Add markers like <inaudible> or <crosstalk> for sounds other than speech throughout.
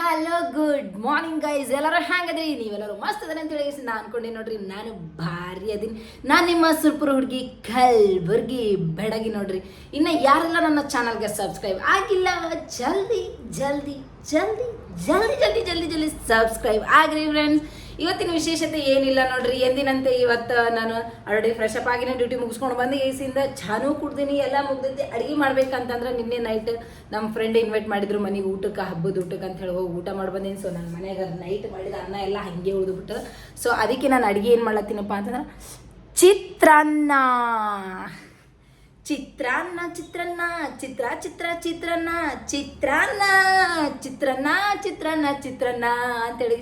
Hello good morning guys ಎಲ್ಲರೂ ಹ್ಯಾಂಗದ್ರಿ ನೀವೆಲ್ಲರೂ ಮಸ್ತ್ ಅದನ್ನ ಅಂತ ಹೇಳಿ ನಾ ಅನ್ಕೊಂಡೆ ನೋಡ್ರಿ, ನಾನು ಭಾರಿ ಅದೀನಿ ನಾನು ನಿಮ್ಮ ಸುರ್ಪುರ ಹುಡುಗಿ ಕಲ್ಬುರ್ಗಿ ಬೆಡಗಿ ನೋಡ್ರಿ. ಇನ್ನು ಯಾರೆಲ್ಲ ನನ್ನ ಚಾನಲ್ಗೆ ಸಬ್ಸ್ಕ್ರೈಬ್ ಆಗಿಲ್ಲ, ಜಲ್ದಿ ಜಲ್ದಿ ಜಲ್ದಿ ಜಲ್ದಿ ಜಲ್ದಿ ಜಲ್ದಿ ಜಲ್ದಿ ಸಬ್ಸ್ಕ್ರೈಬ್ ಆಗ್ರಿ ಫ್ರೆಂಡ್ಸ್ ಇವತ್ತಿನ ವಿಶೇಷತೆ ಏನಿಲ್ಲ ನೋಡ್ರಿ, ಎಂದಿನಂತೆ ಇವತ್ತು ನಾನು ಆಲ್ರೆಡಿ ಫ್ರೆಶ್ ಅಪ್ ಆಗಿನ ಡ್ಯೂಟಿ ಮುಗಿಸ್ಕೊಂಡು ಬಂದು ಏಸಿಂದ ಚಾನು ಕುಡ್ದೀನಿ, ಎಲ್ಲ ಮುಗ್ದಿದ್ದೆ ಅಡುಗೆ ಮಾಡ್ಬೇಕಂತಂದ್ರೆ ನಿನ್ನೆ ನೈಟ್ ನಮ್ಮ ಫ್ರೆಂಡ್ ಇನ್ವೈಟ್ ಮಾಡಿದ್ರು ಮನೆಗೆ ಊಟಕ್ಕೆ, ಹಬ್ಬದ ಊಟಕ್ಕೆ ಅಂತ ಹೇಳಿ ಹೋಗಿ ಊಟ ಮಾಡಿ ಬಂದೀನಿ. ಸೊ ನನ್ನ ಮನೆಯಾಗ ನೈಟ್ ಮಾಡಿದ ಅನ್ನ ಎಲ್ಲ ಹಂಗೆ ಉಳಿದ್ಬಿಟ್ಟು. ಸೊ ಅದಕ್ಕೆ ನಾನು ಅಡುಗೆ ಏನು ಮಾಡ್ಲತ್ತೀನಪ್ಪ ಅಂತಂದ್ರೆ, ಚಿತ್ರಾನ್ನ. ಚಿತ್ರಾನ್ನ ಚಿತ್ರಾನ್ನ, ಚಿತ್ರ ಚಿತ್ರ, ಚಿತ್ರಾನ್ನ ಚಿತ್ರಾನ್ನ ಚಿತ್ರಾನ್ನ ಚಿತ್ರಾನ್ನ ಚಿತ್ರಾನ್ನ ಅಂತೇಳಿ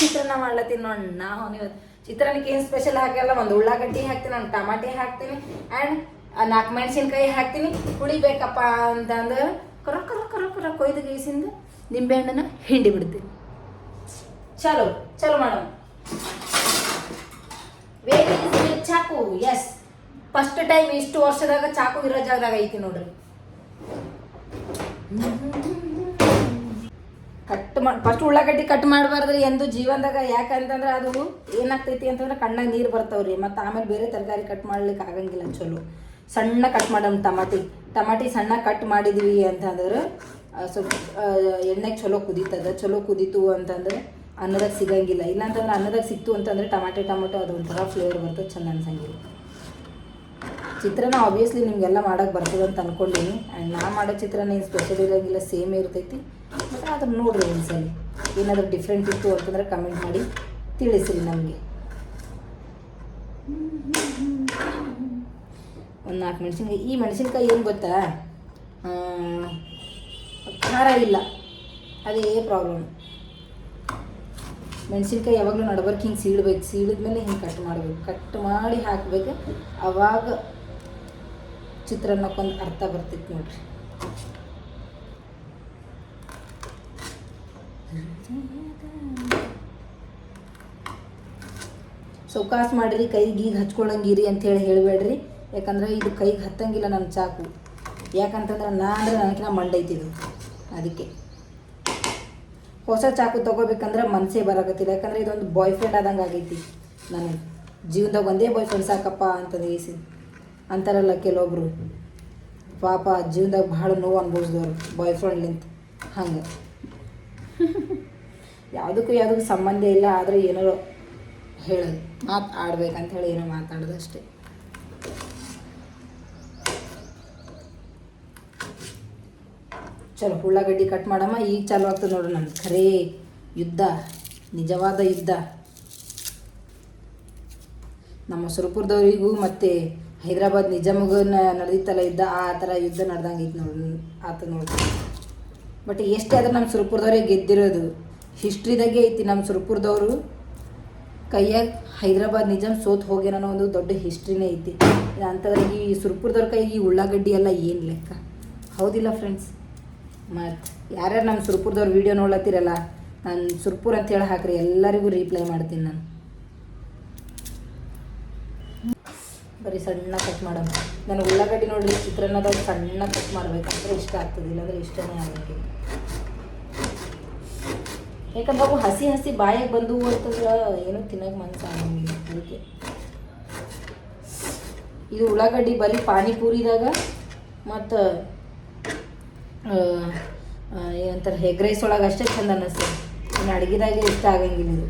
ಚಿತ್ರಾನ್ನ ಮಾಡ್ಲತ್ತೀನಿ ನೋಡಿ ನಾವು ಇವತ್ತು ಚಿತ್ರಾನ್ನಕ್ಕೆ ಏನು ಸ್ಪೆಷಲ್ ಹಾಕಲ್ಲ ಒಂದು ಉಳ್ಳಾಗಡ್ಡಿ ಹಾಕ್ತೀನಿ, ಒಂದು ಟಮಾಟೆ ಹಾಕ್ತೀನಿ ಆ್ಯಂಡ್ ನಾಲ್ಕು ಮೆಣಸಿನ್ಕಾಯಿ ಹಾಕ್ತೀನಿ. ಕುಡಿಬೇಕಪ್ಪ ಅಂತಂದ್ರೆ ಕರ ಕರ ಕರ ಕರ ಕೊಯ್ದು ಗೀಸಿಂದ ನಿಂಬೆಹಣ್ಣನ್ನ ಹಿಂಡಿ ಬಿಡ್ತೀನಿ. ಚಲೋ ಚಲೋ ಮಾಡೋಣ. ವೇರಿ ಚಾಕು ಎಸ್ ಫಸ್ಟ್ ಟೈಮ್ ಇಷ್ಟು ವರ್ಷದಾಗ ಚಾಕು ಇರೋ ಜಾಗದಾಗ ಐತಿ ನೋಡ್ರಿ. ಕಟ್ ಮಾಡಿ ಫಸ್ಟ್ ಉಳ್ಳಾಗಡ್ಡಿ ಕಟ್ ಮಾಡಬಾರ್ದ್ರಿ, ಎಂದು ಜೀವನದಾಗ ಯಾಕಂತಂದ್ರೆ ಅದು ಏನಾಗ್ತೈತಿ ಅಂತಂದ್ರೆ ಕಣ್ಣಾಗ ನೀರು ಬರ್ತಾವ್ರಿ, ಮತ್ತು ಆಮೇಲೆ ಬೇರೆ ತರಕಾರಿ ಕಟ್ ಮಾಡ್ಲಿಕ್ಕೆ ಆಗಂಗಿಲ್ಲ ಚಲೋ. ಸಣ್ಣ ಕಟ್ ಮಾಡೋಣ ಟಮಾಟಿ. ಟಮಾಟಿ ಸಣ್ಣ ಕಟ್ ಮಾಡಿದ್ವಿ ಅಂತಂದ್ರೆ ಸ್ವಲ್ಪ ಎಣ್ಣೆಗೆ ಚಲೋ ಕುದೀತದ, ಚಲೋ ಕುದೀತು ಅಂತಂದ್ರೆ ಅನ್ನದಾಗ ಸಿಗಂಗಿಲ್ಲ. ಇಲ್ಲಾಂತಂದ್ರೆ ಅನ್ನದಾಗ ಸಿಕ್ತು ಅಂತಂದ್ರೆ ಟಮಾಟೆ, ಟೊಮೊಟೊ ಅದು ಒಂಥರ ಫ್ಲೇವರ್ ಬರ್ತದೆ, ಚಂದ ಅನ್ಸಂಗಿಲ್ಲ. ಚಿತ್ರಾನ್ನ ಆಬ್ವಿಯಸ್ಲಿ ನಿಮಗೆಲ್ಲ ಮಾಡೋಕೆ ಬರ್ತದೆ ಅಂತ ಅಂದ್ಕೊಂಡೀನಿ ಆ್ಯಂಡ್ ನಾ ಮಾಡೋ ಚಿತ್ರನ ಏನು ಸ್ಪೆಷಲ್ ಇರೋಂಗಿಲ್ಲ ಸೇಮ್ ಇರ್ತೈತಿ. ಮತ್ತು ಅದ್ರ ನೋಡ್ರಿ ಒಂದ್ಸಲಿ. ಏನಾದರೂ ಡಿಫ್ರೆಂಟ್ ಇತ್ತು ಅಂತಂದ್ರೆ ಕಮೆಂಟ್ ಮಾಡಿ ತಿಳಿಸ್ರಿ ನಮಗೆ. ಒಂದು ನಾಲ್ಕು ಮೆಣಸಿನ್ಕಾಯಿ, ಈ ಮೆಣಸಿನ್ಕಾಯಿ ಏನು ಗೊತ್ತಾ? ಖಾರ ಇಲ್ಲ. ಅದೇ ಪ್ರಾಬ್ಲಮ್ ಮೆಣಸಿನ್ಕಾಯಿ ಯಾವಾಗಲೂ ನಡ್ಬರ್ಕ್ ಹಿಂಗೆ ಸೀಳ್ಬೇಕು. ಸೀಳಿದ್ಮೇಲೆ ಹಿಂಗೆ ಕಟ್ ಮಾಡಬೇಕು. ಕಟ್ ಮಾಡಿ ಹಾಕಬೇಕು. ಅವಾಗ ಚಿತ್ರಾನ್ನಕ್ಕೊಂದು ಅರ್ಥ ಬರ್ತೈತೆ ನೋಡ್ರಿ. ಸೌಕಾಸ್ ಮಾಡಿರಿ, ಕೈಗೆ ಈಗ ಹಚ್ಕೊಳಂಗಿರಿ ಅಂತ ಹೇಳಿ ಹೇಳಬೇಡ್ರಿ. ಯಾಕಂದ್ರೆ ಇದು ಕೈಗೆ ಹತ್ತಂಗಿಲ್ಲ ನನ್ನ ಚಾಕು. ಯಾಕಂತಂದ್ರೆ ನಾ ಅಂದ್ರೆ ನನಗಿನ ಮಂಡೈತಿದು ಅದಕ್ಕೆ. ಹೊಸ ಚಾಕು ತೊಗೋಬೇಕಂದ್ರೆ ಮನಸ್ಸೇ ಬರಾಕತ್ತಿಲ್ಲ. ಯಾಕಂದ್ರೆ ಇದೊಂದು ಬಾಯ್ ಫ್ರೆಂಡ್ ಆದಂಗೆ ಆಗೈತಿ. ನನಗೆ ಜೀವನದಾಗ ಒಂದೇ ಬಾಯ್ ಫ್ರೆಂಡ್ ಸಾಕಪ್ಪ ಅಂತಂದು ಅಂತಾರಲ್ಲ ಕೆಲವೊಬ್ರು. ಪಾಪ ಜೀವನದಾಗ ಭಾಳ ನೋವು ಅನ್ಭವಿಸಿದವ್ರು ಬಾಯ್ ಫ್ರೆಂಡ್ಲಿಂತ ಹಂಗೆ. ಯಾವುದಕ್ಕೂ ಯಾವುದಕ್ಕೂ ಸಂಬಂಧ ಇಲ್ಲ, ಆದರೆ ಏನೋ ಹೇಳೋದು. ಮಾತು ಆಡ್ಬೇಕಂತ ಹೇಳಿ ಏನೋ ಮಾತಾಡೋದು ಅಷ್ಟೇ. ಚಲೋ, ಉಳ್ಳಾಗಡ್ಡಿ ಕಟ್ ಮಾಡಮ್ಮ, ಈಗ ಚಾಲು ಆಗ್ತದೆ ನೋಡ್ರಿ ನನ್ನ ಖರೇ ಯುದ್ಧ, ನಿಜವಾದ ಯುದ್ಧ. ನಮ್ಮ ಸುರಪುರದವರಿಗೂ ಮತ್ತು ಹೈದರಾಬಾದ್ ನಿಜಾಮಗನ ನಡೆದಿತ್ತಲ್ಲ ಯುದ್ಧ, ಆ ಥರ ಯುದ್ಧ ನಡ್ದಂಗೆ ಐತೆ ನೋಡಿ, ಆತ ನೋಡಿ. ಬಟ್ ಎಷ್ಟೇ ಆದ್ರೆ ನಮ್ಮ ಸುರಪುರದವರೇ ಗೆದ್ದಿರೋದು, ಹಿಸ್ಟ್ರಿದಾಗೆ ಐತಿ ನಮ್ಮ ಸುರಪುರದವರು. ಕೈಯಾಗ ಹೈದರಾಬಾದ್ ನಿಜಾಮ್ ಸೋತ್ ಹೋಗ್ಯನೋ ಒಂದು ದೊಡ್ಡ ಹಿಸ್ಟ್ರಿನೇ ಐತಿ. ಅಂತಂದ್ರೆ ಈ ಸುರಪುರದವ್ರ ಕೈಗೆ ಈ ಉಳ್ಳಾಗಡ್ಡಿ ಎಲ್ಲ ಏನು ಲೆಕ್ಕ? ಹೌದಿಲ್ಲ ಫ್ರೆಂಡ್ಸ್ ಮತ್ತು ಯಾರ್ಯಾರು ನಮ್ಮ ಸುರ್ಪುರದವ್ರು ವೀಡಿಯೋ ನೋಡ್ಲತ್ತೀರಲ್ಲ, ನಾನು ಸುರ್ಪುರ್ ಅಂತ ಹೇಳಿ ಹಾಕ್ರಿ, ಎಲ್ಲರಿಗೂ ರೀಪ್ಲೈ ಮಾಡ್ತೀನಿ ನಾನು. ಬರೀ ಸಣ್ಣ ಕಟ್ ಮಾಡೋಣ. ನಾನು ಉಳ್ಳಾಗಡ್ಡಿ ನೋಡ್ರಿ ಚಿತ್ರಾನ್ನದಾಗ ಸಣ್ಣ ಕಟ್ ಮಾಡಬೇಕಂದ್ರೆ ಇಷ್ಟ ಆಗ್ತದೆ, ಇಲ್ಲಾಂದ್ರೆ ಇಷ್ಟನೇ ಆಗಂಗಿಲ್ಲ. ಯಾಕಂದ್ರೆ ಅವು ಹಸಿ ಹಸಿ ಬಾಯಾಗ ಬಂದು ಅಂತಂದ್ರೆ ಏನೂ ತಿನ್ನಕ್ಕೆ ಮನ್ಸು ಆಗಂಗಿಲ್ಲ ಅದಕ್ಕೆ. ಇದು ಉಳ್ಳಾಗಡ್ಡಿ ಬರೀ ಪಾನಿಪೂರಿದಾಗ ಮತ್ತು ಏನಂತಾರೆ ಹೆಗ್ ರೈಸ್ ಒಳಗೆ ಅಷ್ಟೇ ಚಂದ ಅನ್ನಿಸ್ತದೆ ಇನ್ನು ಅಡುಗೆದಾಗೆ ಇಷ್ಟ ಆಗಂಗಿಲ್ಲ ಇದು.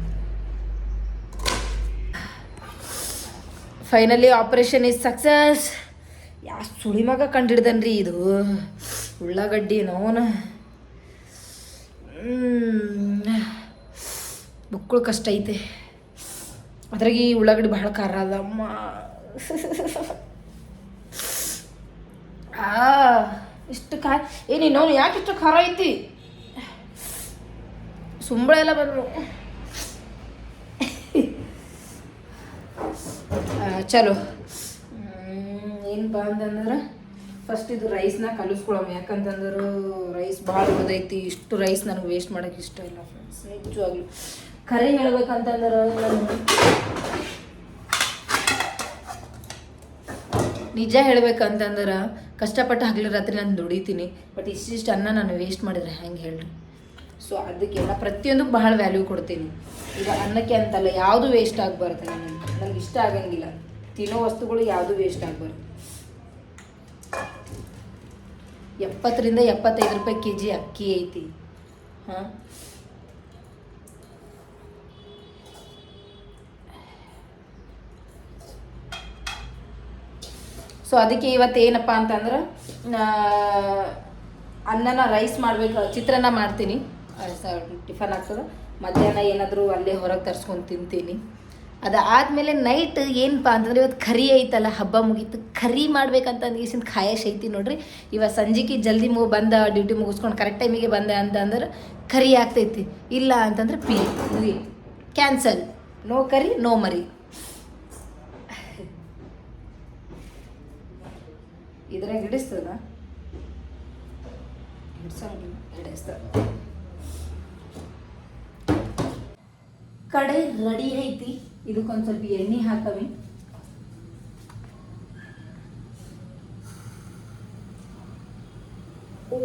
ಫೈನಲಿ ಆಪರೇಷನ್ ಇಸ್ ಸಕ್ಸಸ್ ಯಾ ಸುಳಿ ಮಗ ಕಂಡಿಡ್ದನ್ರಿ ಇದು? ಉಳ್ಳಾಗಡ್ಡಿ ನೋನ. ಬುಕ್ಕಳು ಕಷ್ಟ ಐತೆ. ಅದ್ರಾಗ ಈ ಉಳ್ಳಾಗಡ್ಡಿ ಭಾಳ ಖಾರ ಅದಮ್ಮ. ಆ, ಇಷ್ಟು ಖಾರ ಏ ನೀನು ಯಾಕೆ ಇಷ್ಟು ಖಾರ ಐತಿ? ಸುಂಬಳ ಎಲ್ಲ ಬಂದ್ರು ಆ, ಏನು ಬಾ ಅಂತಂದ್ರೆ ಫಸ್ಟ್ ಇದು ರೈಸ್ನ ಕಲಿಸ್ಕೊಳಮ್. ಯಾಕಂತಂದ್ರೆ ರೈಸ್ ಭಾಳ ಇಷ್ಟು ರೈಸ್ ನನಗೆ ವೇಸ್ಟ್ ಮಾಡೋಕೆ ಇಷ್ಟ ಇಲ್ಲ ಫ್ರೆಂಡ್ಸ್ ನಿಜವಾಗ್ಲೂ ಕರೆ ಹೇಳ್ಬೇಕಂತಂದ್ರೆ ನಾನು ನಿಜ ಹೇಳ್ಬೇಕಂತಂದ್ರೆ ಕಷ್ಟಪಟ್ಟು ಹಗಲು ರಾತ್ರಿ ನಾನು ದುಡಿತೀನಿ. ಬಟ್ ಇಷ್ಟಿಷ್ಟು ಅನ್ನ ನಾನು ವೇಸ್ಟ್ ಮಾಡಿದ್ರೆ ಹೆಂಗೆ ಹೇಳ್ರಿ? ಸೊ ಅದಕ್ಕೆ ನಾನು ಪ್ರತಿಯೊಂದಕ್ಕೆ ಬಹಳ ವ್ಯಾಲ್ಯೂ ಕೊಡ್ತೀನಿ. ಈಗ ಅನ್ನಕ್ಕೆ ಅಂತಲ್ಲ, ಯಾವುದು ವೇಸ್ಟ್ ಆಗಬಾರ್ದು ನನಗೆ? ನನಗೆ ಇಷ್ಟ ಆಗಂಗಿಲ್ಲ. ತಿನ್ನೋ ವಸ್ತುಗಳು ಯಾವುದು ವೇಸ್ಟ್ ಆಗಬಾರ್ದು. ಎಪ್ಪತ್ತರಿಂದ ಎಪ್ಪತ್ತೈದು ರೂಪಾಯಿ ಕೆ ಜಿ ಅಕ್ಕಿ ಐತಿ. ಹಾಂ? ಸೊ ಅದಕ್ಕೆ ಇವತ್ತು ಏನಪ್ಪ ಅಂತಂದ್ರೆ ಅನ್ನನ ರೈಸ್ ಮಾಡಬೇಕು, ಚಿತ್ರಾನ್ನ ಮಾಡ್ತೀನಿ. ಟಿಫನ್ ಆಗ್ತದೆ. ಮಧ್ಯಾಹ್ನ ಏನಾದರೂ ಅಲ್ಲೇ ಹೊರಗೆ ತರ್ಸ್ಕೊಂಡು ತಿಂತೀನಿ. ಅದಾದಮೇಲೆ ನೈಟ್ ಏನಪ್ಪ ಅಂತಂದ್ರೆ ಇವತ್ತು ಕರಿ ಐತಲ್ಲ, ಹಬ್ಬ ಮುಗೀತು. ಕರಿ ಮಾಡ್ಬೇಕಂತ ಅಂದ್ಗೇಸಿಂದ ಖಾಯಶ್ ಐತಿ ನೋಡ್ರಿ. ಇವತ್ತು ಸಂಜೆಗೆ ಜಲ್ದಿ ಮೂ, ಬಂದ ಡ್ಯೂಟಿ ಮುಗಿಸ್ಕೊಂಡು ಕರೆಕ್ಟ್ ಟೈಮಿಗೆ ಬಂದೆ ಅಂತಂದ್ರೆ ಕರಿ ಆಗ್ತೈತಿ. ಇಲ್ಲ ಅಂತಂದ್ರೆ ಪಿ ಕ್ಯಾನ್ಸಲ್ ನೋ ಕರಿ ನೋ ಮರಿ. ಇದ್ರಾಗ ಹಿಡಿಸ್ತದ? ಹಿಡಿಸ್ತದ ಕಡೆ ರೆಡಿ ಐತಿ. ಇದಕ್ಕೊಂದು ಸ್ವಲ್ಪ ಎಣ್ಣೆ ಹಾಕವಿ. ಓ.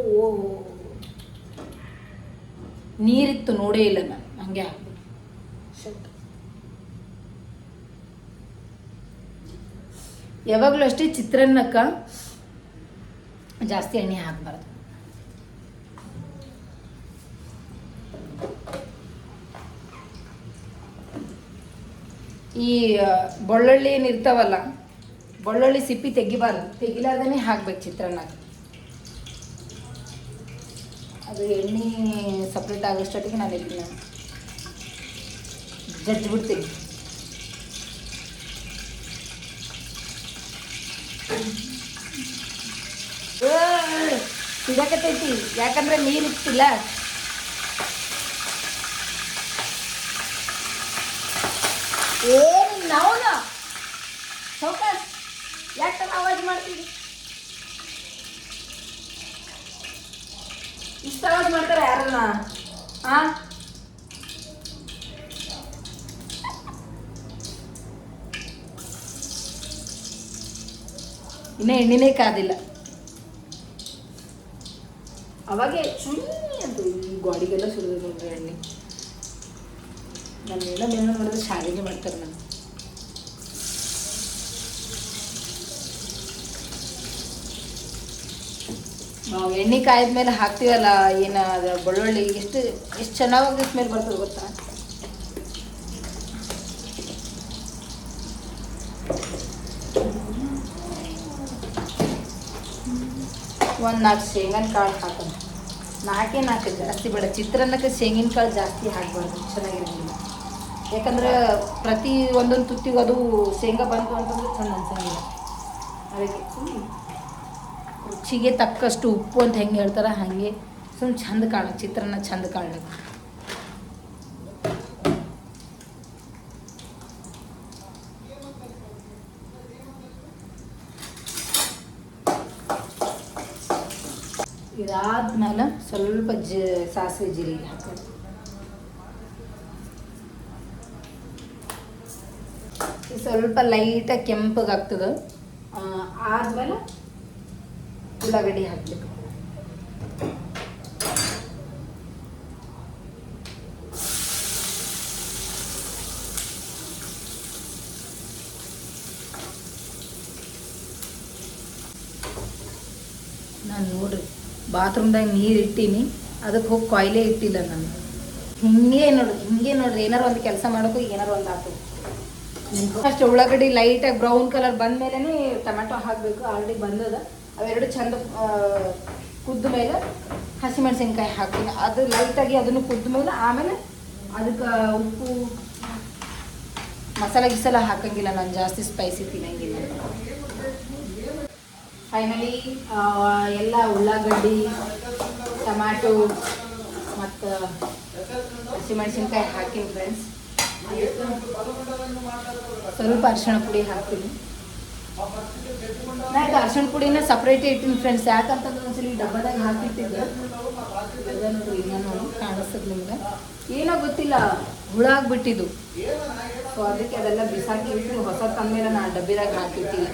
ನೀರಿತ್ತು ನೋಡೇ ಇಲ್ಲ ನಾನು. ಹಂಗೆ ಹಾಕ್ಬಿಟ್ಟು ಯಾವಾಗಲೂ ಅಷ್ಟೇ ಚಿತ್ರಾನ್ನಕ್ಕ ಜಾಸ್ತಿ ಎಣ್ಣೆ ಹಾಕಬಾರ್ದು. ಈ ಬೊಳ್ಳುಳ್ಳಿ ಬೆಳ್ಳುಳ್ಳಿ ಏನು ಇರ್ತಾವಲ್ಲ, ಬೆಳ್ಳುಳ್ಳಿ ಸಿಪ್ಪಿ ತೆಗಿಬಾರ್ದು. ತೆಗಿಲಾರ್ದೇ ಹಾಕ್ಬೇಕು ಚಿತ್ರಾನ್ನ. ಅದು ಎಣ್ಣೆ ಸಪ್ರೇಟ್ ಆಗೋಷ್ಟೊತ್ತಿಗೆ ನಾನು ಇದನ್ನ ಜಜ್ಜಿಬಿಡ್ತೀನಿ. ಸಿಡಕತೈತಿ ಯಾಕಂದ್ರೆ ನೀರು ಏನು ನಾವನ ಫೋಕಸ್ ಯಾಕೆ ಅವಾಜ್ ಮಾಡ್ತೀವಿ ಇಷ್ಟ ಅವಾಜ್ ಮಾಡ್ತಾರೆ ಯಾರನ್ನ? ಆ? ಇನ್ನೇ ಎಣ್ಣೆನೇ ಕಾದಿಲ್ಲ. ಅವಾಗೆ ಚುಣ್ಣಿ ಅಂತ ಗಾಡಿಗೆಲ್ಲ ಸುರಿದು ನೋಡ್ರಿ ಎಣ್ಣೆ. ನನ್ನ ಎಲ್ಲ ಮಾಡಿದ್ರೆ ಶಾಲೆಗೆ ಮಾಡ್ತಾರೆ ನಾನು ನಾವು ಎಣ್ಣೆ ಕಾಯ್ದ ಮೇಲೆ ಹಾಕ್ತೀವಲ್ಲ, ಏನು ಅದು ಬೆಳ್ಳುಳ್ಳಿ, ಎಷ್ಟು ಎಷ್ಟು ಚೆನ್ನಾಗಿ ಮೇಲೆ ಬರ್ತದೆ ಗೊತ್ತಾ? ಒಂದು ನಾಲ್ಕು ಶೇಂಗನ ಕಾಳು ಹಾಕೋಣ. ನಾಲ್ಕೇ ನಾಲ್ಕು ಜಾಸ್ತಿ ಬೇಡ. ಚಿತ್ರಾನ್ನಕ್ಕೆ ಶೇಂಗಿನ ಕಾಳು ಜಾಸ್ತಿ ಹಾಕಬಾರ್ದು. ಚೆನ್ನಾಗಿರೋದಿಲ್ಲ ಯಾಕಂದ್ರೆ ಪ್ರತಿ ಒಂದೊಂದು ತುತ್ತಿಗೂ ಅದು ಶೇಂಗಾ ಬಂತು ಅಂತಂದ್ರೆ ಚಂದ ಅನ್ಸಂಗಿಲ್ಲ. ಅದಕ್ಕೆ ರುಚಿಗೆ ತಕ್ಕಷ್ಟು ಉಪ್ಪು ಅಂತ ಹೆಂಗೆ ಹೇಳ್ತಾರೆ ಹಾಗೆ ಸುಮ್ಮನೆ ಚಂದ ಕಾಣ, ಚಿತ್ರಾನ್ನ ಚಂದ ಕಾಣ್ಲಿಕ್ಕೆ ಇದಾದ್ಮೇಲೆ ಸ್ವಲ್ಪ ಜ ಸಾಸಿವೆ ಜೀರಿಗೆ ಹಾಕೋದು ಸ್ವಲ್ಪ ಲೈಟಾಗಿ ಕೆಂಪಗಾಗ್ತದೆ. ಆದ್ಮೇಲೆ ಉಳ್ಳಾಗಡ್ಡಿ ಹಾಕ್ಬೇಕು. ನಾನು ನೋಡ್ರಿ, ಬಾತ್ರೂಮ್ದಾಗ ನೀರು ಇಟ್ಟೀನಿ ಅದಕ್ಕೆ ಹೋಗಿ ಕಾಯಿಲೆ ಇಟ್ಟಿಲ್ಲ ನಾನು. ಹಿಂಗೆ ನೋಡ್ರಿ ಹಿಂಗೆ ನೋಡ್ರಿ, ಏನಾರು ಒಂದು ಕೆಲಸ ಮಾಡೋಕ್ಕೂ ಏನಾರು ಒಂದು ಆತು. ಅಷ್ಟು ಉಳ್ಳಾಗಡ್ಡಿ ಲೈಟಾಗಿ ಬ್ರೌನ್ ಕಲರ್ ಬಂದಮೇಲೆ ಟೊಮೆಟೊ ಹಾಕಬೇಕು. ಆಲ್ರೆಡಿ ಬಂದದ. ಅವೆರಡು ಚಂದ ಕುದ್ದ ಮೇಲೆ ಹಸಿಮೆಣಸಿನ್ಕಾಯಿ ಹಾಕ್ತೀನಿ. ಅದು ಲೈಟಾಗಿ ಅದನ್ನು ಕುದ್ದ ಮೇಲೆ ಆಮೇಲೆ ಅದಕ್ಕೆ ಉಪ್ಪು, ಮಸಾಲೆ ಗಿಸಲ ಹಾಕಂಗಿಲ್ಲ ನಾನು. ಜಾಸ್ತಿ ಸ್ಪೈಸಿ ತಿನ್ನಂಗಿಲ್ಲ. ಫೈನಲಿ ಎಲ್ಲ ಉಳ್ಳಾಗಡ್ಡಿ, ಟೊಮ್ಯಾಟೊ ಮತ್ತು ಹಸಿಮೆಣಸಿನ್ಕಾಯಿ ಹಾಕಿನಿ ಫ್ರೆಂಡ್ಸ್ ಸ್ವಲ್ಪ ಅರ್ಶಿಣ ಪುಡಿ ಹಾಕ್ತೀನಿ. ನಾ ಅರ್ಶಿಣ ಪುಡಿನ ಸಪ್ರೇಟ್ ಇಟ್ಟಿನಿ ಫ್ರೆಂಡ್ಸ್ ಯಾಕಂತಂದ್ರೆ ಒಂದ್ಸಲಿ ಡಬ್ಬದಾಗ ಹಾಕಿಟ್ಟಿದ್ದೆ. ಕಾಣಿಸ್ತದ ನಿಮ್ಗೆ. ಏನೋ ಗೊತ್ತಿಲ್ಲ, ಹುಳ ಆಗ್ಬಿಟ್ಟಿದ್ದು. ಸೊ ಅದಕ್ಕೆ ಅದೆಲ್ಲ ಬಿಸಾಕಿ ಇಟ್ಟು ಹೊಸ ತಂದ್ಮೇಲೆ ನಾನು ಡಬ್ಬಿದಾಗ ಹಾಕಿಟ್ಟಿಲ್ಲ.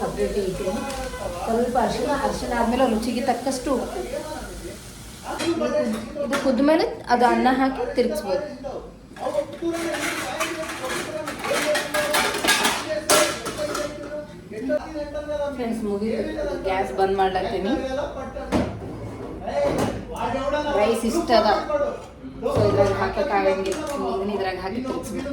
ಸಪ್ರೇಟ್ ಇಟ್ಟು ಸ್ವಲ್ಪ ಅರ್ಶಿಣ ಅರ್ಶಿಣ ಆದಮೇಲೆ ರುಚಿಗೆ ತಕ್ಕಷ್ಟು ಇದು ಕುದ್ಮೇಲೆ ಅದು ಅನ್ನ ಹಾಕಿ ತಿರುಗಿಸ್ಬೋದು. ಫ್ರೆಂಡ್ಸ್ ಮುಗಿದು. ಗ್ಯಾಸ್ ಬಂದ್ ಮಾಡ್ಲತ್ತೀನಿ. ರೈಸ್ ಇಷ್ಟ ಅದ. ಸೊ ಇದ್ರಾಗ ಹಾಕಕ್ಕಾಗಂಗಿಲ್ಲ ಇದನ್ನ ಇದ್ರಾಗ ಹಾಕಿ ತಿರುಗಿಸ್ಬೇಕು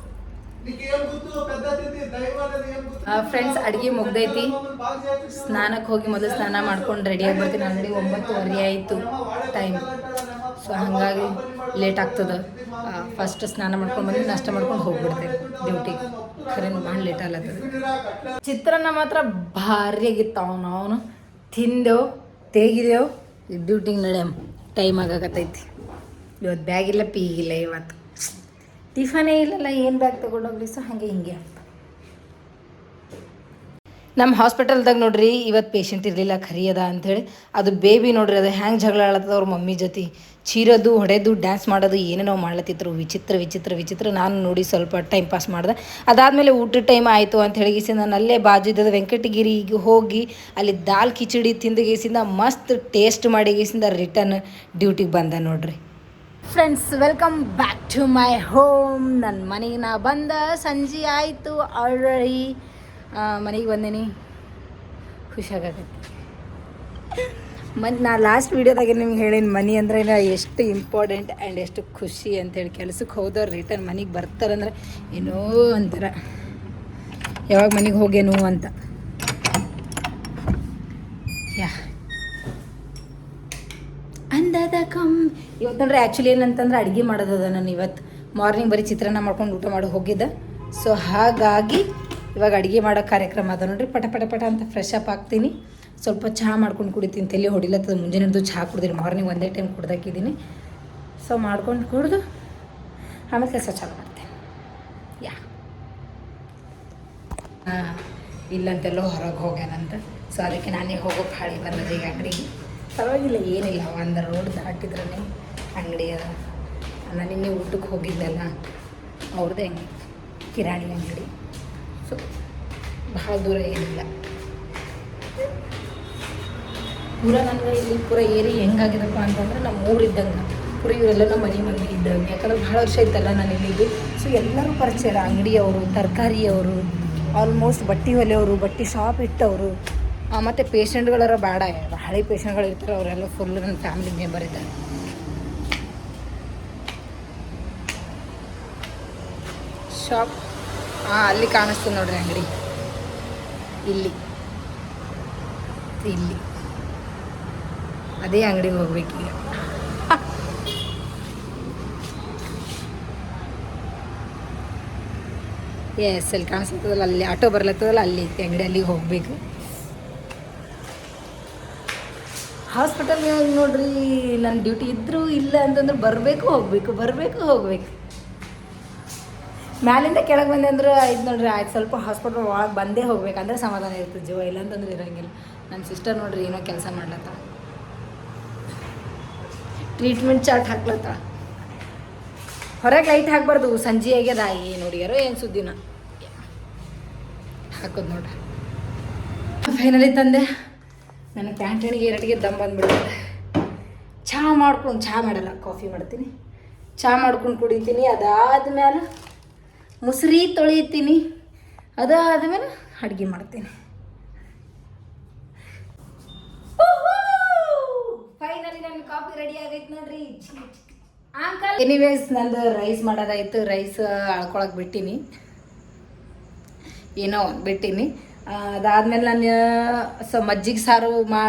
ಫ್ರೆಂಡ್ಸ್ ಅಡುಗೆ ಮುಗ್ದೈತಿ. ಸ್ನಾನಕ್ಕೆ ಹೋಗಿ ಮೊದಲು ಸ್ನಾನ ಮಾಡ್ಕೊಂಡು ರೆಡಿಯಾಗಿ ಬರ್ತೀನಿ ಆಲ್ರೆಡಿ ಒಂಬತ್ತುವರೆ ಆಯಿತು ಟೈಮ್ ಸೊ ಹಾಗಾಗಿ ಲೇಟ್ ಆಗ್ತದೆ. ಫಸ್ಟ್ ಸ್ನಾನ ಮಾಡ್ಕೊಂಡು ಬಂದು ನಾಷ್ಟ ಮಾಡ್ಕೊಂಡು ಹೋಗ್ಬಿಡ್ತೆ ಡ್ಯೂಟಿ ಖರೆ ಭಾಳ ಲೇಟ್ ಆಗ್ಲತ್ತದ. ಚಿತ್ರಾನ್ನ ಮಾತ್ರ ಭಾರಿ ಆಗಿತ್ತು ಅವನು. ಅವನು ತಿಂದೆವು, ತೆಗಿದೆವು. ಡ್ಯೂಟಿಗೆ ನಡೆಯಮ್. ಟೈಮ್ ಆಗಾಕತ್ತೈತಿ. ಇವತ್ತು ಬ್ಯಾಗಿಲ್ಲ ಪೀಗಿಲ್ಲ ಇವತ್ತು. ಟಿಫನೇ ಇಲ್ಲಲ್ಲ, ಏನು ಬ್ಯಾಗ್ ತೊಗೊಂಡೋಗ್ಲಿ? ಸೊ ಹಾಗೆ ಹಿಂಗೆ ಅಂತ. ನಮ್ಮ ಹಾಸ್ಪಿಟಲ್ದಾಗ ನೋಡ್ರಿ ಇವತ್ತು ಪೇಷಂಟ್ ಇರಲಿಲ್ಲ ಖರಿಯದ ಅಂಥೇಳಿ ಅದು ಬೇಬಿ ನೋಡ್ರಿ, ಅದು ಹ್ಯಾಂಗೆ ಜಗಳ ಆಳತ್ತದ ಅವ್ರ ಮಮ್ಮಿ ಜೊತೆ. ಚೀರೋದು, ಹೊಡೆದು ಡ್ಯಾನ್ಸ್ ಮಾಡೋದು, ಏನೇನೋ ಮಾಡ್ಲತ್ತಿದ್ರು. ವಿಚಿತ್ರ ವಿಚಿತ್ರ ವಿಚಿತ್ರ. ನಾನು ನೋಡಿ ಸ್ವಲ್ಪ ಟೈಮ್ ಪಾಸ್ ಮಾಡಿದೆ. ಅದಾದಮೇಲೆ ಊಟದ ಟೈಮ್ ಆಯಿತು ಅಂತ ಹೇಳಿಗಿಸಿ ನಾನು ಅಲ್ಲೇ ಬಾಜು ವೆಂಕಟಗಿರಿಗೆ ಹೋಗಿ, ಅಲ್ಲಿ ದಾಲ್ ಕಿಚಡಿ ತಿಂದಗೇಸಿಂದ ಮಸ್ತ್ ಟೇಸ್ಟ್ ಮಾಡಿಗೇಸಿಂದ ರಿಟರ್ನ್ ಡ್ಯೂಟಿಗೆ ಬಂದೆ ನೋಡ್ರಿ. Friends welcome back to my home ನನ್ನ ಮನೆಗೆ ನಾ ಬಂದ, ಸಂಜೆ ಆಯಿತು ಆಲ್ರೆಡಿ ಮನೆಗೆ ಬಂದೇನಿ. ಖುಷಿಯಾಗತ್ತೆ ಮತ್ತು ನಾ ಲಾಸ್ಟ್ ವೀಡಿಯೋದಾಗೆ ನಿಮ್ಗೆ ಹೇಳೀನಿ, ಮನಿ ಅಂದ್ರೆ ಎಷ್ಟು ಇಂಪಾರ್ಟೆಂಟ್ ಆ್ಯಂಡ್ ಎಷ್ಟು ಖುಷಿ ಅಂತೇಳಿ ಕೆಲಸಕ್ಕೆ ಹೋದವ್ರು ರಿಟರ್ನ್ ಮನೆಗೆ ಬರ್ತಾರಂದ್ರೆ ಏನೋ ಅಂತಾರೆ ಯಾವಾಗ ಮನೆಗೆ ಹೋಗೇನು ಅಂತ ಯಾ ಅಂದದ ಕಮ್ ಇವತ್ತು ನೋಡ್ರಿ ಆ್ಯಕ್ಚುಲಿ ಏನಂತಂದ್ರೆ ಅಡುಗೆ ಮಾಡೋದದ ನಾನು ಇವತ್ತು ಮಾರ್ನಿಂಗ್ ಬರೀ ಚಿತ್ರಾನ್ನ ಮಾಡ್ಕೊಂಡು ಊಟ ಮಾಡಿ ಹೋಗಿದ್ದೆ. ಸೊ ಹಾಗಾಗಿ ಇವಾಗ ಅಡುಗೆ ಮಾಡೋ ಕಾರ್ಯಕ್ರಮ ಅದ ನೋಡ್ರಿ. ಪಟ ಪಟ ಪಟ ಅಂತ ಫ್ರೆಶ್ ಅಪ್ ಆಗ್ತೀನಿ. ಸ್ವಲ್ಪ ಚಹಾ ಮಾಡ್ಕೊಂಡು ಕುಡಿತೀನಿ. ತಲೆ ಹೊಡಿಲತ್ತದ. ಮುಂಜಾನೆದು ಚಹಾ ಕುಡ್ದಿನಿ. ಮಾರ್ನಿಂಗ್ ಒಂದೇ ಟೈಮ್ ಕುಡ್ದಾಕಿದ್ದೀನಿ. ಸೊ ಮಾಡ್ಕೊಂಡು ಕುಡ್ದು ಆಮೇಲೆ ಕೆಲಸ ಚಾಲು ಮಾಡ್ತೇನೆ. ಯಾ. ಹಾಂ, ಇಲ್ಲಂತೆಲ್ಲೋ ಹೊರಗೆ ಹೋಗ್ಯಾನಂತ. ಸೊ ಅದಕ್ಕೆ ನಾನೇ ಹೋಗೋಕೆ ಹಾಳಿ ಬಂದದ ಈಗ ಅಂಗಡಿಗೆ. ಪರವಾಗಿಲ್ಲ, ಏನಿಲ್ಲ. ಒಂದು ರೋಡ್ ದಾಟಿದ್ರೇ ಅಂಗಡಿ ಅದ ನಾನು ನಿನ್ನೆ ಊಟಕ್ಕೆ ಹೋಗಿದ್ದೆಲ್ಲ, ಅವ್ರದ್ದೇ ಕಿರಾಣಿ ಅಂಗಡಿ. ಸೊ ಭಾಳ ದೂರ ಏನಿಲ್ಲ. ಪೂರ ನನಗೆ ಇಲ್ಲಿ ಪೂರ ಏರಿ ಹೆಂಗಾಗಿದಪ್ಪ ಅಂತಂದ್ರೆ ನಮ್ಮ ಊರಿದ್ದಂಗೆ. ಪೂರ ಇವರೆಲ್ಲ ನಮ್ಮ ಮನೆ ಮಂದಿ ಇದ್ದಂಗೆ. ಯಾಕಂದ್ರೆ ಭಾಳ ವರ್ಷ ಇತ್ತಲ್ಲ ನಾನು ಇಲ್ಲಿಗೆ ಸೊ ಎಲ್ಲರೂ ಪರಿಚಯ ಅಂಗಡಿಯವರು, ತರಕಾರಿಯವರು ಆಲ್ಮೋಸ್ಟ್ ಬಟ್ಟೆ ಹೊಲೆಯವರು, ಬಟ್ಟೆ ಶಾಪ್ ಇಟ್ಟವರು. ಮತ್ತು ಪೇಷಂಟ್ಗಳರ ಬೇಡ, ಹಳೆ ಪೇಷಂಟ್ಗಳು ಇರ್ತಾರೆ, ಅವರೆಲ್ಲ ಫುಲ್ ನನ್ನ ಫ್ಯಾಮಿಲಿ ಮೆಂಬರ್ ಇದ್ದಾರೆ ಶಾಪ್ ಹಾಂ ಅಲ್ಲಿ ಕಾಣಿಸ್ತದೆ ನೋಡ್ರಿ ಅಂಗಡಿ. ಇಲ್ಲಿ. ಇಲ್ಲಿ. ಅದೇ ಅಂಗಡಿಗೆ ಹೋಗ್ಬೇಕೀಗ ಎಸ್ <laughs> ಅಲ್ಲಿ ಕಾಣಿಸ್ತದಲ್ಲ, ಅಲ್ಲಿ ಆಟೋ ಬರ್ಲತ್ತದಲ್ಲ, ಅಲ್ಲಿ ಐತಿ ಅಂಗಡಿ ಅಲ್ಲಿಗೆ ಹೋಗಬೇಕು ಹಾಸ್ಪಿಟಲ್ ನೋಡ್ರಿ ನನ್ನ ಡ್ಯೂಟಿ ಇದ್ದರೂ ಇಲ್ಲ ಅಂತಂದ್ರೆ ಬರಬೇಕು, ಹೋಗಬೇಕು, ಬರಬೇಕು, ಹೋಗ್ಬೇಕು. ಮ್ಯಾಲಿಂದ ಕೆಳಗೆ ಬಂದೆ ಅಂದ್ರೆ ಆಯ್ತು ನೋಡ್ರಿ, ಆಯ್ತು ಸ್ವಲ್ಪ ಹಾಸ್ಪಿಟಲ್ ಒಳಗೆ ಬಂದೇ ಹೋಗ್ಬೇಕಂದ್ರೆ ಸಮಾಧಾನ ಇರ್ತದೆ ಜೀವ ಇಲ್ಲ ಅಂತಂದ್ರೆ ಇರೋಂಗಿಲ್ಲ. ನನ್ನ ಸಿಸ್ಟರ್ ನೋಡ್ರಿ ಏನೋ ಕೆಲಸ ಮಾಡ್ಲತ್ತ. Treatment chart ಹಾಕ್ಲತ್ತ. ಹೊರಗೆ ಲೈಟ್ ಹಾಕ್ಬಾರ್ದು. ಸಂಜೆ ಆಗ್ಯದ. ಏನು ಹುಡುಗಿಯರು ಏನು ಸುದ್ದಿನ? ಹಾಕೋದು ನೋಡ್ರಿ. ಫೈನಲಿ ತಂದೆ. ನನ್ನ ಕ್ಯಾಂಟೀನಿಗೆ ಎರಟಿಗೆ ದಮ್ ಬಂದ್ಬಿಡ್ತಾರೆ ಚಹಾ ಮಾಡ್ಕೊಂಡು ಚಹಾ ಮಾಡಲ್ಲ. ಕಾಫಿ ಮಾಡ್ತೀನಿ. ಚಹಾ ಮಾಡ್ಕೊಂಡು ಕುಡಿತೀನಿ. ಅದಾದ್ಮೇಲೆ ಮುಸ್ರಿ ತೊಳಿತೀನಿ ಅದಾದ್ಮೇಲೆ ಅಡುಗೆ ಮಾಡ್ತೀನಿ. ಫೈನಲಿ ನನ್ನ ಕಾಫಿ ರೆಡಿ ಆಗೈತೆ ನೋಡ್ರಿ. ಅಂಕಲ್ ಎನಿವೇಸ್ ನಂದು ರೈಸ್ ಮಾಡೋದಾಯ್ತು. ರೈಸ್ ಅಳ್ಕೊಳಕ್ಕೆ ಬಿಟ್ಟಿನಿ. ಏನೋ ಬಿಟ್ಟಿನಿ. ಅದಾದ್ಮೇಲೆ ನಾನು ಸೊ ಮಜ್ಜಿಗೆ ಸಾರು ಮಾ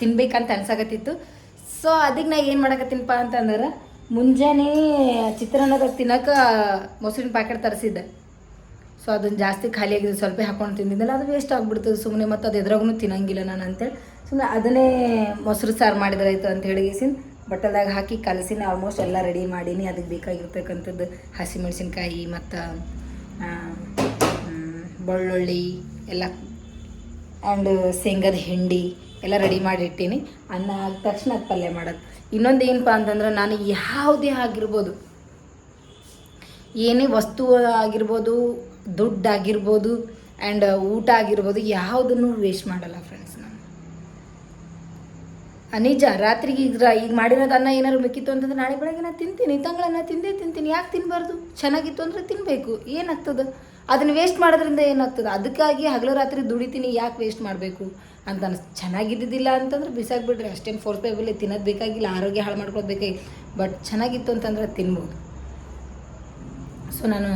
ತಿನ್ಬೇಕಂತ ಅನ್ಸಾಕತ್ತಿತ್ತು. ಸೊ ಅದಕ್ಕೆ ನಾ ಏನು ಮಾಡಕತ್ತೀನಪ್ಪ ಅಂತಂದ್ರೆ ಮುಂಜಾನೆ ಚಿತ್ರಾನ್ನದಾಗ ತಿನ್ನಕ್ಕೆ ಮೊಸರಿನ ಪ್ಯಾಕೆಟ್ ತರಿಸಿದ್ದೆ. ಸೊ ಅದನ್ನು ಜಾಸ್ತಿ ಖಾಲಿ ಆಗಿದೆ ಸ್ವಲ್ಪ ಹಾಕೊಂಡು ತಿಂದಿದ್ದಲ್ಲ ಅದು ವೇಸ್ಟ್ ಆಗಿಬಿಡ್ತದೆ. ಸುಮ್ಮನೆ ಮತ್ತು ಅದು ಎದ್ರಾಗೂ ತಿನ್ನಂಗಿಲ್ಲ ನಾನು ಅಂತೇಳಿ. ಸುಮ್ಮನೆ ಅದನ್ನೇ ಮೊಸರು ಸಾರು ಮಾಡಿದ್ರಾಯ್ತು ಅಂತ ಹೇಳಿಗಿಸಿನ ಬಟ್ಟಲ್ದಾಗ ಹಾಕಿ ಕಲಸಿನ ಆಲ್ಮೋಸ್ಟ್ ಎಲ್ಲ ರೆಡಿ ಮಾಡೀನಿ. ಅದಕ್ಕೆ ಬೇಕಾಗಿರ್ತಕ್ಕಂಥದ್ದು ಹಸಿಮೆಣಸಿನ್ಕಾಯಿ ಮತ್ತು ಬೆಳ್ಳುಳ್ಳಿ, ಎಲ್ಲ ಆ್ಯಂಡ್ ಶೇಂಗದ ಹಿಂಡಿ ಎಲ್ಲ ರೆಡಿ ಮಾಡಿ ಇಟ್ಟೀನಿ. ಅನ್ನ ಆದ ತಕ್ಷಣ ಅದು ಪಲ್ಯ ಮಾಡೋದು. ಇನ್ನೊಂದು ಏನಪ್ಪ ಅಂತಂದ್ರೆ ನಾನು ಯಾವುದೇ ಆಗಿರ್ಬೋದು. ಏನೇ ವಸ್ತು ಆಗಿರ್ಬೋದು, ದುಡ್ಡು ಆಗಿರ್ಬೋದು ಆ್ಯಂಡ್ ಊಟ ಆಗಿರ್ಬೋದು, ಯಾವುದನ್ನು ವೇಸ್ಟ್ ಮಾಡಲ್ಲ ಫ್ರೆಂಡ್ಸ್ ನಾನು. ನಿಜ ರಾತ್ರಿಗೆ ಈಗ ಈಗ ಮಾಡಿರೋದು ಅನ್ನ ಏನಾದ್ರು ಬೇಕಿತ್ತು ಅಂತಂದ್ರೆ ನಾಳೆ ಬೆಳಗ್ಗೆ ನಾನು ತಿಂತೀನಿ ತಂಗಳನ್ನ ತಿಂದೇ ತಿಂತೀನಿ, ಯಾಕೆ ತಿನ್ನಬಾರ್ದು ಚೆನ್ನಾಗಿತ್ತು ಅಂದರೆ ತಿನ್ನಬೇಕು ಏನಾಗ್ತದೆ? ಅದನ್ನು ವೇಸ್ಟ್ ಮಾಡೋದ್ರಿಂದ ಏನಾಗ್ತದೆ? ಅದಕ್ಕಾಗಿ ಹಗಲು ರಾತ್ರಿ ದುಡಿತೀನಿ, ಯಾಕೆ ವೇಸ್ಟ್ ಮಾಡಬೇಕು? ಅಂತ ಅನ್ಸ್, ಚೆನ್ನಾಗಿದ್ದಿದ್ದಿಲ್ಲ ಅಂತಂದ್ರೆ ಬಿಸಾಕ್ಬಿಡ್ರಿ ಅಷ್ಟೇನು ಫೋರ್ಸ್ ಪೇಬಲ್ಲಿ ತಿನ್ನೋದು ಬೇಕಾಗಿಲ್ಲ, ಆರೋಗ್ಯ ಹಾಳು ಮಾಡ್ಕೊಳ್ಳೋದು ಬೇಕಾಗಿಲ್ಲ ಬಟ್ ಚೆನ್ನಾಗಿತ್ತು ಅಂತಂದ್ರೆ ತಿನ್ಬೋದು. ಸೊ ನಾನು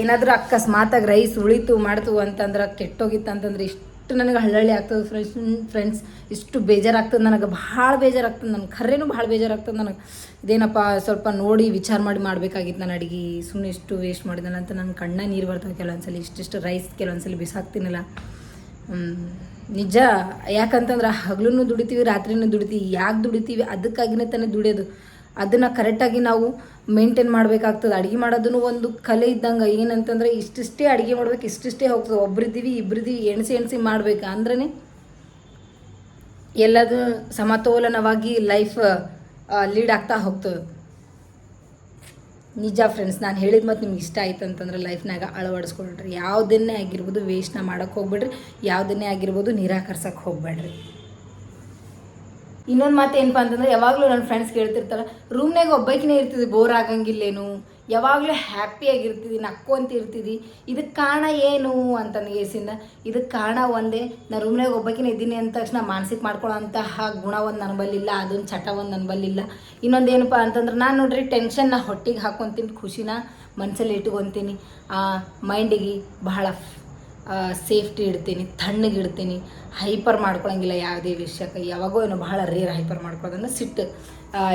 ಏನಾದರೂ ಅಕಸ್ಮಾತಾಗಿ ರೈಸ್ ಉಳಿತು, ಮಾಡ್ತು ಅಂತಂದ್ರೆ ಕೆಟ್ಟೋಗಿತ್ತು ಅಂತಂದ್ರೆ ಇಷ್ಟು ನನಗೆ ಹಳ್ಳಳ್ಳಿ ಆಗ್ತದೆ ಫ್ರೆಂಡ್ಸ್ ಫ್ರೆಂಡ್ಸ್ ಇಷ್ಟು ಬೇಜಾರಾಗ್ತದೆ ನನಗೆ, ಭಾಳ ಬೇಜಾರಾಗ್ತದೆ ನನಗೆ ಖರೇನು ಭಾಳ ಬೇಜಾರಾಗ್ತದೆ ನನಗೆ. ಇದೇನಪ್ಪ ಸ್ವಲ್ಪ ನೋಡಿ ವಿಚಾರ ಮಾಡಿ ಮಾಡಬೇಕಾಗಿತ್ತು ನಾನು ಅಡುಗೆ ಸುಮ್ಮನೆ ಇಷ್ಟು ವೇಸ್ಟ್ ಮಾಡಿದ್ದಾನಂತ ಅಂತ ನನ್ನ ಕಣ್ಣ ನೀರು ಬರ್ತವೆ ಕೆಲವೊಂದ್ಸಲಿ, ಇಷ್ಟಿಷ್ಟು ರೈಸ್ ಕೆಲವೊಂದ್ಸಲಿ ಬಿಸಾಕ್ತೀನಲ್ಲ. ನಿಜ. ಯಾಕಂತಂದ್ರೆ ಹಗಲೂ ದುಡಿತೀವಿ, ರಾತ್ರಿನೂ ದುಡಿತೀವಿ, ಯಾಕೆ ದುಡಿತೀವಿ, ಅದಕ್ಕಾಗಿನೇ ತಾನೇ ದುಡಿಯೋದು. ಅದನ್ನು ಕರೆಕ್ಟಾಗಿ ನಾವು ಮೇಂಟೈನ್ ಮಾಡಬೇಕಾಗ್ತದೆ. ಅಡುಗೆ ಮಾಡೋದನ್ನು ಒಂದು ಕಲೆ ಇದ್ದಂಗೆ. ಏನಂತಂದ್ರೆ ಇಷ್ಟಿಷ್ಟೇ ಅಡುಗೆ ಮಾಡ್ಬೇಕು, ಇಷ್ಟಿಷ್ಟೇ ಹೋಗ್ತದೆ. ಒಬ್ರಿದ್ದೀವಿ ಇಬ್ಬರಿದ್ದೀವಿ ಎಣಸಿ ಎಣಸಿ ಮಾಡ್ಬೇಕು. ಅಂದ್ರೆ ಎಲ್ಲದು ಸಮತೋಲನವಾಗಿ ಲೈಫ್ ಲೀಡ್ ಆಗ್ತಾ ಹೋಗ್ತದೆ. ನಿಜ ಫ್ರೆಂಡ್ಸ್ ನಾನು ಹೇಳಿದ ಮತ್ತು ನಿಮ್ಗೆ ಇಷ್ಟ ಆಯ್ತು ಅಂತಂದ್ರೆ ಲೈಫ್ನಾಗ ಅಳವಡಿಸ್ಕೊಳ್ರಿ. ಯಾವುದನ್ನೇ ಆಗಿರ್ಬೋದು ವೇಸ್ಟ್ನ ಮಾಡೋಕ್ಕೆ ಹೋಗ್ಬೇಡ್ರಿ, ಯಾವುದನ್ನೇ ಆಗಿರ್ಬೋದು ನಿರಾಕರ್ಸಕ್ಕೆ ಹೋಗ್ಬೇಡ್ರಿ. ಇನ್ನೊಂದು ಮಾತು ಏನಪ್ಪ ಅಂತಂದ್ರೆ, ಯಾವಾಗಲೂ ನನ್ನ ಫ್ರೆಂಡ್ಸ್ ಕೇಳ್ತಿರ್ತಾರೆ ರೂಮ್ನಾಗ ಒಬ್ಬಾಕಿನೇ ಇರ್ತಿದ್ವಿ ಬೋರ್ ಆಗಂಗಿಲ್ಲೇನು? ಯಾವಾಗಲೂ ಹ್ಯಾಪಿಯಾಗಿರ್ತಿದ್ದಿ ನಕ್ಕೊಂತ ಇರ್ತಿದ್ದಿ ಇದಕ್ಕೆ ಕಾರಣ ಏನು ಅಂತಂದು ಏಸಿಂದ ಇದಕ್ಕೆ ಕಾರಣ ಒಂದೇ, ನಾನು ರೂಮ್ನಾಗ ಒಬ್ಬಕಿನ ಇದ್ದೀನಿ ಅಂದ ತಕ್ಷಣ ಮಾನಸಿಕ ಮಾಡ್ಕೊಳ್ಳೋಂತಹ ಗುಣ ಒಂದು ನನ್ನ ಬಲ್ಲಿಲ್ಲ, ಅದೊಂದು ಚಟ ಒಂದು ನನ್ನ ಬಲ್ಲಿಲ್ಲ. ಇನ್ನೊಂದು ಏನಪ್ಪ ಅಂತಂದ್ರೆ ನಾನು ನೋಡ್ರಿ ಟೆನ್ಷನ್ನ ಹೊಟ್ಟಿಗೆ ಹಾಕ್ಕೊತೀನಿ ಖುಷಿನ ಮನಸ್ಸಲ್ಲಿ ಇಟ್ಕೊತೀನಿ. ಆ ಮೈಂಡಿಗೆ ಬಹಳ ಸೇಫ್ಟಿ ಇಡ್ತೀನಿ, ತಣ್ಣಗೆ ಇಡ್ತೀನಿ. ಹೈಪರ್ ಮಾಡ್ಕೊಳಂಗಿಲ್ಲ ಯಾವುದೇ ವಿಷಯಕ್ಕೆ. ಯಾವಾಗೋ ಏನೋ ಭಾಳ ರೇರ್ ಹೈಪರ್ ಮಾಡ್ಕೊಳ್ಳೋದನ್ನು ಸಿಟ್ಟು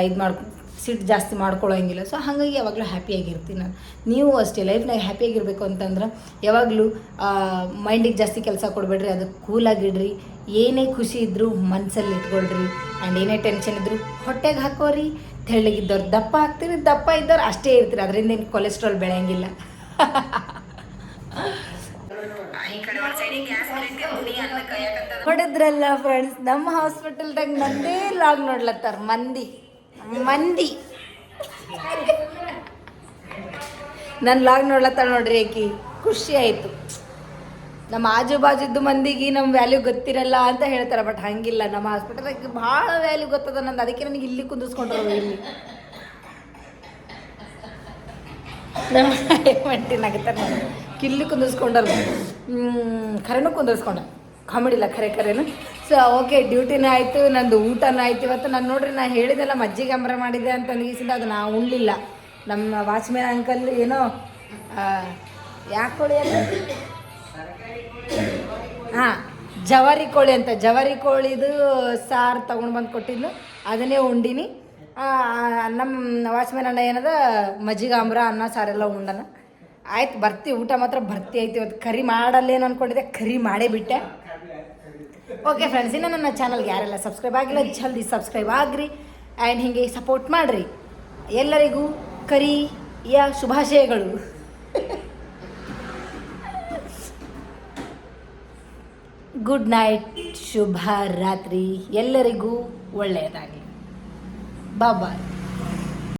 ಇದು ಮಾಡ್ಕೊ ಸಿಟ್ಟು ಜಾಸ್ತಿ ಮಾಡ್ಕೊಳ್ಳೋಂಗಿಲ್ಲ ಸೊ ಹಾಗಾಗಿ ಯಾವಾಗಲೂ ಹ್ಯಾಪಿಯಾಗಿರ್ತೀನಿ ನಾನು. ನೀವು ಅಷ್ಟೇ ಲೈಫ್ನಾಗ ಹ್ಯಾಪಿಯಾಗಿರಬೇಕು ಅಂತಂದ್ರೆ ಯಾವಾಗಲೂ ಮೈಂಡಿಗೆ ಜಾಸ್ತಿ ಕೆಲಸ ಕೊಡಬೇಡ್ರಿ, ಅದು ಕೂಲಾಗಿಡ್ರಿ ಏನೇ ಖುಷಿ ಇದ್ದರೂ ಮನಸ್ಸಲ್ಲಿ ಇಟ್ಕೊಳ್ರಿ. ಆ್ಯಂಡ್ ಏನೇ ಟೆನ್ಷನ್ ಇದ್ದರೂ ಹೊಟ್ಟೆಗೆ ಹಾಕೋರಿ. ತೆಳ್ಳಗಿದ್ದವ್ರು ದಪ್ಪ ಆಗ್ತೀರಿ, ದಪ್ಪ ಇದ್ದವ್ರು ಅಷ್ಟೇ ಇರ್ತೀರಿ. ಅದರಿಂದ ಏನು ಕೊಲೆಸ್ಟ್ರಾಲ್ ಬೆಳೆಯಂಗಿಲ್ಲ. <laughs> ಹೊಡೆದ್ರಲ್ಲ ಫ್ರೆಂಡ್ಸ್ ನಮ್ಮ ಹಾಸ್ಪಿಟಲ್ದಾಗ ನಂದೇ ಲಾಗ್ ನೋಡ್ಲತ್ತಾರ, ಮಂದಿ. ಮಂದಿ. ನನ್ನ ಲಾಗ್ ನೋಡ್ಲತ್ತಾರ ನೋಡ್ರಿ ಆಕಿ, ಖುಷಿ ಆಯಿತು. ನಮ್ಮ ಆಜು ಬಾಜುದ್ದು ಮಂದಿಗೆ ನಮ್ಮ ವ್ಯಾಲ್ಯೂ ಗೊತ್ತಿರಲ್ಲ ಅಂತ ಹೇಳ್ತಾರೆ ಬಟ್ ಹಂಗಿಲ್ಲ. ನಮ್ಮ ಹಾಸ್ಪಿಟಲ್ಗೆ ಭಾಳ ವ್ಯಾಲ್ಯೂ ಗೊತ್ತದ ನಂದು, ಅದಕ್ಕೆ ನನಗೆ ಇಲ್ಲಿ ಕುಂದಿಸ್ಕೊಂಡ್ರು ಇಲ್ಲಿ. ನಮ್ಮ ಮಂಟಿನಾಗತ್ತಾರ ಕಿಲ್ಲಿ ಕುಂದಿಸ್ಕೊಂಡಲ್ಲ. ಖರೇನು ಕುಂದಿಸ್ಕೊಂಡ. ಕಾಮಿಡಿ ಇಲ್ಲ ಖರೆ ಖರೇನು ಸೊ ಓಕೆ ಡ್ಯೂಟಿನೇ ಆಯಿತು, ನಂದು ಊಟನೂ ಆಯ್ತು. ಇವತ್ತು ನಾನು ನೋಡ್ರಿ, ನಾನು ಹೇಳಿದೆಲ್ಲ ಮಜ್ಜಿಗೆ ಅಂಬರ ಮಾಡಿದೆ ಅಂತ ಅನ್ಗಿಸಿದ ಅದು ನಾ ಉಣ್ಲಿಲ್ಲ ನಮ್ಮ ವಾಚ್ಮ್ಯಾನ್ ಅಂಕಲ್ ಏನೋ ಯಾಕೆ ಕೋಳಿ ಅಂತ ಹಾಂ, ಜವಾರಿ ಕೋಳಿ ಅಂತ. ಜವಾರಿ ಕೋಳಿದು ಸಾರು ತೊಗೊಂಡು ಬಂದು ಕೊಟ್ಟಿದ್ದು ಅದನ್ನೇ ಉಂಡಿನಿ. ನಮ್ಮ ವಾಚ್ಮ್ಯಾನ್ ಅಣ್ಣ ಏನದ, ಮಜ್ಜಿಗೆ ಅಂಬ್ರ, ಅನ್ನ, ಸಾರೆಲ್ಲ ಉಂಡನ. ಆಯ್ತು, ಬರ್ತಿ, ಊಟ ಮಾತ್ರ ಬರ್ತಿ ಆಯ್ತು. ಇವತ್ತು ಕರಿ ಮಾಡಲ್ಲೇನು ಅಂದ್ಕೊಂಡಿದ್ದೆ ಕರಿ ಮಾಡೇ ಬಿಟ್ಟೆ. ಓಕೆ ಫ್ರೆಂಡ್ಸ್ ಇನ್ನು ನನ್ನ ಚಾನಲ್ಗೆ ಯಾರೆಲ್ಲ ಸಬ್ಸ್ಕ್ರೈಬ್ ಆಗಿಲ್ಲ, ಜಲ್ದಿ ಸಬ್ಸ್ಕ್ರೈಬ್ ಆಗ್ರಿ ಆ್ಯಂಡ್ ಹೀಗೆ ಸಪೋರ್ಟ್ ಮಾಡಿರಿ. ಎಲ್ಲರಿಗೂ ಕರಿ ಯ ಶುಭಾಶಯಗಳು. ಗುಡ್ ನೈಟ್ ಶುಭ ರಾತ್ರಿ. ಎಲ್ಲರಿಗೂ ಒಳ್ಳೆಯದಾಗಲಿ. ಬಾಬಾಯ್